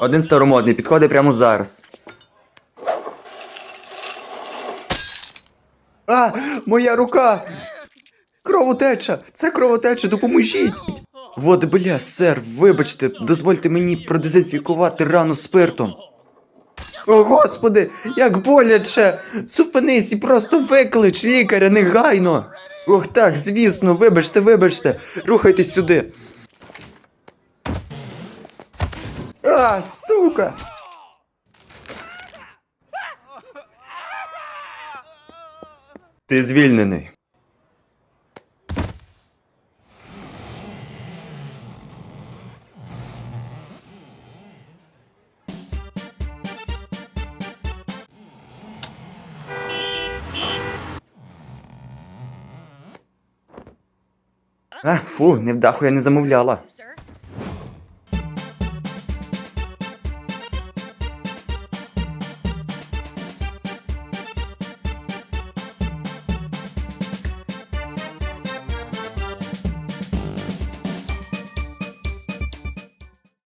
Один старомодний підходить прямо зараз. А, моя рука! Кровотеча! Це кровотеча, допоможіть! Вот, бля, сер, вибачте, дозвольте мені продезінфікувати рану спиртом. О, господи, як боляче! Зупинись і просто виклич лікаря негайно! Ох так, звісно, вибачте, вибачте, рухайтесь сюди. А, сука! Ти звільнений. А, фу, невдаху я не замовляла.